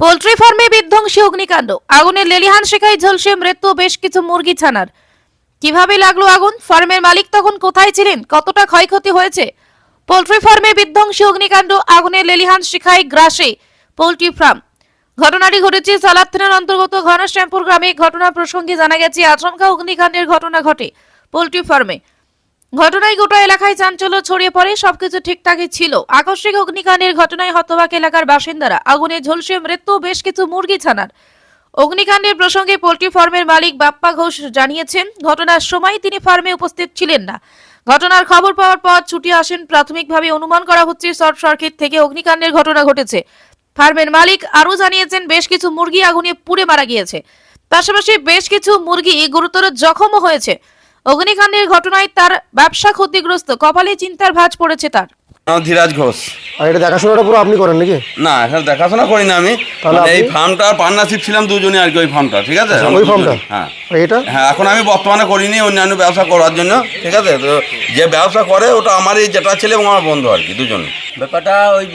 Poultry ফার্মে বিধ্বংসী অগ্নিকাণ্ড। আগুনে লেলিহান শেখায় ঝলসে মৃত্যু বেশ কিছু মুরগি ছানার। কীভাবে লাগল আগুন? ফার্মের মালিক তখন কোথায় ছিলেন? কতটা ক্ষয়ক্ষতি হয়েছে? পোলট্রি ফার্মে বিধ্বংসী অগ্নিকাণ্ড আগুনে লেলিহান শিখায় গ্রাসে পোলট্রি ফার্ম। ঘটনাটি ঘটেছে সালাদ থানার অন্তর্গত ঘনশ্যামপুর গ্রামে। ঘটনা প্রসঙ্গে জানা গেছে, আচমকা অগ্নিকাণ্ডের ঘটনা ঘটে পোলট্রি ফার্মে। ঘটনায় গোটা এলাকায় চাঞ্চল্য ছড়িয়ে পড়ে, সবকিছু ঠিকঠাকই ছিল। আকস্মিক অগ্নিকাণ্ডের ঘটনায় হতবাক এলাকার বাসিন্দারা, আগুনে ঝলসে মৃত্যু, বেশ কিছু মুরগি ছানার। অগ্নিকাণ্ডের প্রসঙ্গে পোল্ট্রি ফার্মের মালিক বাপ্পা ঘোষ জানিয়েছেন, ঘটনার সময় তিনি ফার্মে উপস্থিত ছিলেন না। ঘটনার খবর পাওয়ার পর ছুটি আসেন, প্রাথমিকভাবে অনুমান করা হচ্ছে শর্ট সার্কিট থেকে অগ্নিকাণ্ডের ঘটনা ঘটেছে। ফার্মের মালিক আরও জানিয়েছেন, বেশ কিছু মুরগি আগুনে পুড়ে মারা গিয়েছে। পাশাপাশি বেশ কিছু মুরগি গুরুতর জখমও হয়েছে। অগ্নিকাণ্ডের ঘটনায় তার ব্যবসা ক্ষতিগ্রস্ত। কপালে চিন্তার ভাঁজ পড়েছে তার। আমার ধীরাজ ঘোষ। আর এটা দেখাশোনাটা পুরো আপনি করেন নাকি? না এখানে দেখাশোনা করি না আমি। তাহলে মানে এই ফার্মটার পার্টনারশিপ ছিলাম দুজনে আর কি ওই ফার্মটা ঠিক আছে? ওই ফার্মটা? হ্যাঁ। এটা? হ্যাঁ এখন আমি বর্তমানে করিনি অন্যান্য ব্যবসা করার জন্য ঠিক আছে? তো যে ব্যবসা করে ওটা আমার এই যেটা ছেলে এবং আমার বন্ধু আর কি দুজনে। ব্যাপারটা ওই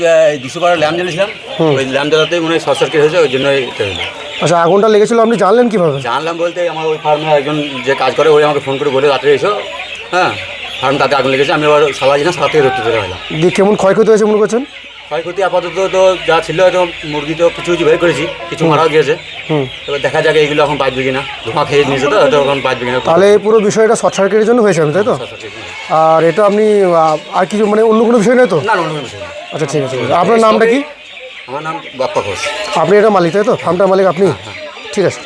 দুশো বারো ল্যাম্প জ্বালিয়েছিলাম। ওই ল্যাম্প জ্বালাতেই মনে হয় শর্ট সার্কিট হয়েছে ওই জন্য এটা হলো। আচ্ছা আগুনটা লেগেছিল আপনি জানলেন কীভাবে? জানলাম বলতে আমার ওই ফার্মে একজন যে কাজ করে ওই আমাকে ফোন করে বলে রাত্রে এসো। হ্যাঁ ফার্ম তাতে আগুন লেগেছে আমি আবার সালা না সালা থেকে ধরতে ধরে হলাম দিয়ে কেমন ক্ষয়ক্ষতি হয়েছে মনে করছেন? ক্ষয়ক্ষতি আপাতত তো যা ছিল তো মুরগি তো কিছু কিছু বের করেছি কিছু মারাও গিয়েছে। হুম। এবার দেখা যাক এইগুলো এখন বাঁচবে কিনা। ধোঁয়া খেয়ে নিয়েছে তো তো এখন বাঁচবে কিনা। তাহলে এই পুরো বিষয়টা শর্ট সার্কিটের জন্য হয়েছে তাই তো? আর এটা আপনি আর কিছু মানে অন্য কোনো বিষয় নয় তো? না অন্য কোনো বিষয় আচ্ছা ঠিক আছে। আপনার নামটা কি? আমার নাম বাপ্পা ঘোষ। আপনি এটা মালিক তাই তো? ফার্মটার মালিক আপনি? ঠিক আছে।